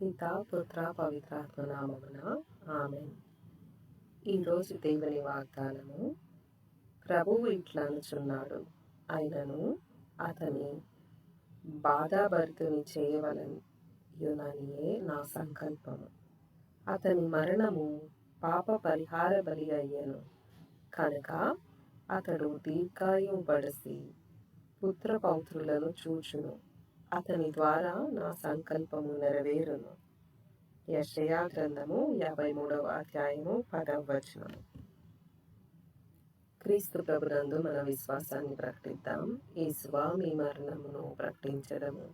పిత పుత్ర పవిత్రాత్మ నామమున ఆమె ఈరోజు దేవుని వాగ్దానము ప్రభువు ఇట్లా అనుచున్నాడు. అయినను అతని బాధాభరితుని చేయవలని నా సంకల్పము. అతని మరణము పాప పరిహార బలి అయ్యను. కనుక అతడు దీర్ఘాయువు బడసి పుత్ర పౌత్రులను చూచును. అతని ద్వారా నా సంకల్పము నెరవేరును. యషయా గ్రంథము యాభై మూడవ అధ్యాయము పదవ వచనము క్రీస్తు ప్రభునందు మన విశ్వాసాన్ని ప్రకటిద్దాం. ఈ స్వామి మరణమును ప్రకటించడము.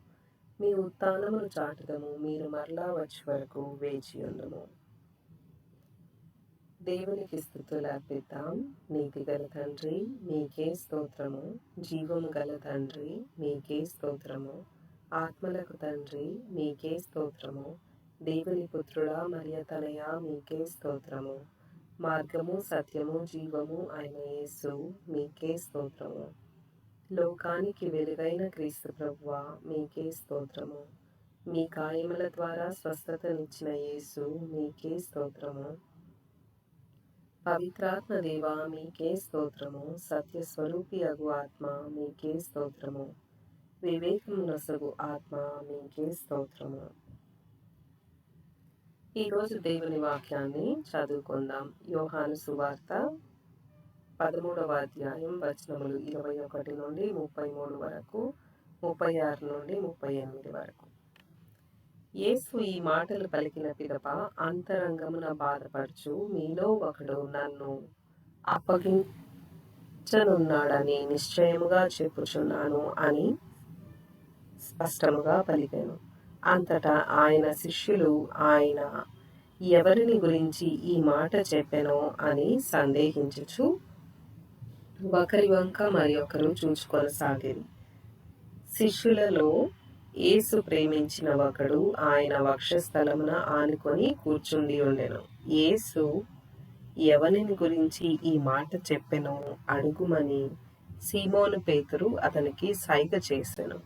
మీ ఉత్థానమును చాటుదము. మీరు మరలా వచ్చే వరకు వేచి ఉండము. దేవునికి స్థుతులు అర్పిద్దాం. నీతి గల తండ్రి మీకే స్తోత్రము. జీవము గల తండ్రి మీకే స్తోత్రము. ఆత్మలకు తండ్రి మీకే స్తోత్రము. దేవుని పుత్రుడా మరియ తనయ మీకే స్తోత్రము. మార్గము సత్యము జీవము ఆయన యేసు మీకే స్తోత్రము. లోకానికి వెలుగైన క్రీస్తు ప్రభువ మీకే స్తోత్రము. మీ కాయముల ద్వారా స్వస్థతనిచ్చిన యేసు మీకే స్తోత్రము. పవిత్రాత్మ దేవ మీకే స్తోత్రము. సత్య స్వరూపి అగు ఆత్మ మీకే స్తోత్రము. వివేకమునసగు ఆత్మ మీకే స్తోత్రము. ఈరోజు దేవుని వాక్యాన్ని చదువుకుందాం. యోహాను సువార్త పదమూడవ అధ్యాయం వచనములు ఇరవై ఒకటి నుండి ముప్పై మూడు వరకు ముప్పై ఆరు నుండి ముప్పై ఎనిమిది వరకు. యేసు ఈ మాటలు పలికిన పిదప అంతరంగమున బాధపడుచు మీలో ఒకడు నన్ను అప్పగించనున్నాడని నిశ్చయముగా చెప్పుచున్నాను అని స్పష్టముగా పలికాను. అంతటా ఆయన శిష్యులు ఆయన ఎవరిని గురించి ఈ మాట చెప్పానో అని సందేహించుచు ఒకరి వంక మరి ఒకరు చూచుకొనసాగిరి. శిష్యులలో యేసు ప్రేమించిన ఒకడు ఆయన వక్షస్థలమున ఆనుకొని కూర్చుండి ఉండెను. యేసు ఎవరిని గురించి ఈ మాట చెప్పెను అడుగుమని సీమోను పేతురు అతనికి సైగ చేసెను.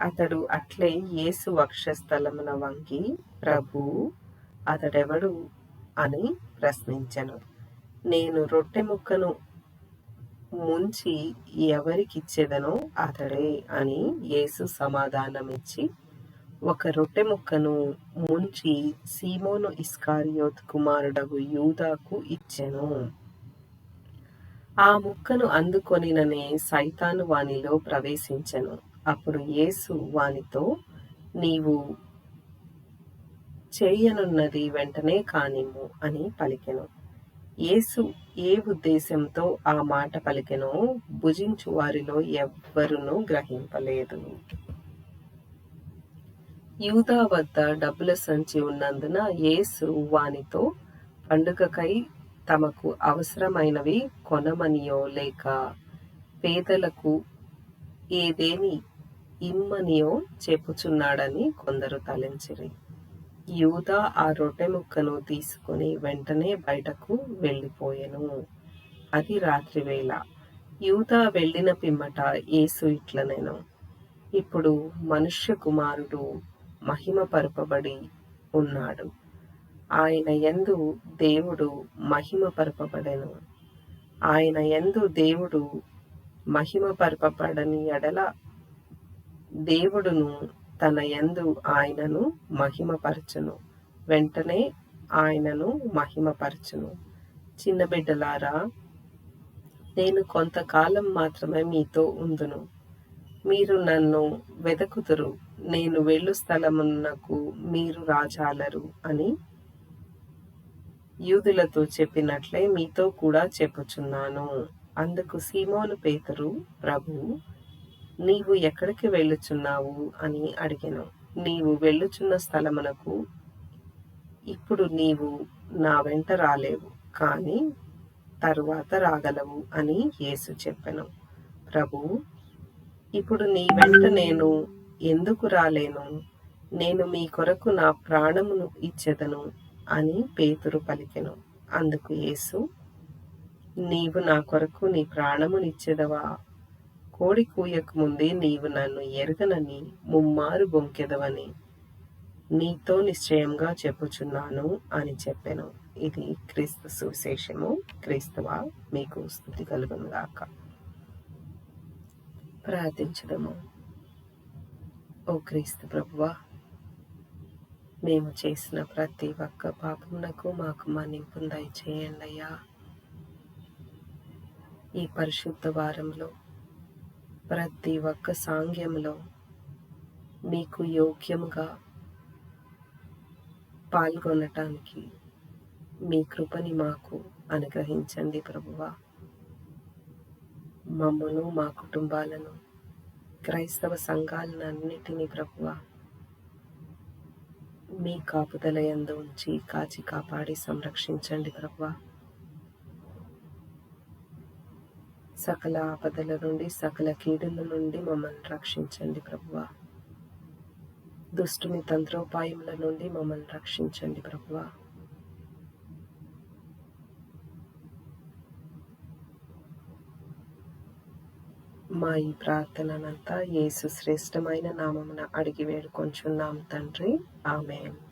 అతడు అట్లే యేసు వక్షస్థలమున వంగి ప్రభు అతడెవడు అని ప్రశ్నించెను. నేను రొట్టె ముక్కను ముంచి ఎవరికిచ్చేదనో అతడే అని యేసు సమాధానమిచ్చి ఒక రొట్టె ముక్కను ముంచి సీమోను ఇస్కారియోత్ కుమారుడగు యూదాకు ఇచ్చెను. ఆ ముక్కను అందుకొనిననే సైతాను వానిలో ప్రవేశించెను. అప్పుడు యేసు వానితో నీవు చేయనున్నది వెంటనే కానిమ్ము అని పలికెను. యేసు ఏ ఉద్దేశంతో ఆ మాట పలికెనో భుజించు వారిలో ఎవ్వరును గ్రహింపలేదు. యూదా వద్ద డబ్బుల సంచి ఉన్నందున యేసు వానితో పండుగకై తమకు అవసరమైనవి కొనమనియో లేక పేదలకు ఏదేని ఇమ్మనియో చెప్పుచున్నాడని కొందరు తలించిరి. యూదా ఆ రొట్టె ముక్కను తీసుకుని వెంటనే బయటకు వెళ్ళిపోయెను. అది రాత్రివేళ యూదా వెళ్ళిన పిమ్మట యేసు ఇట్లనేను. ఇప్పుడు మనుష్య కుమారుడు మహిమ పరపబడి ఉన్నాడు. ఆయన యందు దేవుడు మహిమ పరపబడెను. ఆయన యందు దేవుడు మహిమ పరపబడని ఎడల దేవుడును తన యందు ఆయనను మహిమపరచును. వెంటనే ఆయనను మహిమపరచును. చిన్న బిడ్డలారా నేను కొంతకాలం మాత్రమే మీతో ఉందును. మీరు నన్ను వెదకుతురు నేను వెళ్ళు స్థలమునకు మీరు రాజాలరు అని యూదులతో చెప్పినట్లే మీతో కూడా చెప్పుచున్నాను. అందుకు సీమోను పేతురు ప్రభు నీవు ఎక్కడికి వెళ్ళుచున్నావు అని అడిగాను. నీవు వెళ్ళుచున్న స్థలమునకు ఇప్పుడు నీవు నా వెంట రాలేవు కానీ తరువాత రాగలవు అని యేసు చెప్పాను. ప్రభు ఇప్పుడు నీ వెంట నేను ఎందుకు రాలేను? నేను మీ కొరకు నా ప్రాణమును ఇచ్చెదను అని పేతురు పలికెను. అందుకు యేసు నీవు నా కొరకు నీ ప్రాణమునిచ్చేదవా కోడి కూయక ముందే నీవు నన్ను ఎరగనని ముమ్మారు బొంకెదవని నీతో నిశ్చయంగా చెప్పుచున్నాను అని చెప్పాను. ఇది క్రీస్తు సువిశేషము. క్రీస్తువా మీకు స్థుతి కలుగును గాక ప్రార్థించడము ఓ క్రీస్తు ప్రభువా మేము చేసిన ప్రతి ఒక్క పాపమునకు మాకు మన్నింపు దయచేయండి అయ్యా. ఈ పరిశుద్ధ వారంలో ప్రతి ఒక్క సాంగ్యంలో మీకు యోగ్యముగా పాల్గొనటానికి మీ కృపని మాకు అనుగ్రహించండి ప్రభువా. మమ్మను మా కుటుంబాలను క్రైస్తవ సంఘాలను అన్నిటినీ ప్రభువా మీ కాపుదల ఎందు ఉంచి కాచి కాపాడి సంరక్షించండి ప్రభువా. సకల ఆపదల నుండి సకల కీడుల నుండి మమ్మల్ని రక్షించండి ప్రభువా. దుష్టుని తంత్రోపాయముల నుండి మమ్మల్ని రక్షించండి ప్రభువా. మా ఈ ప్రార్థననంతా యేసు శ్రేష్టమైన నామమున అడిగి వేడుకొంచున్నాం తండ్రి. ఆమెన్.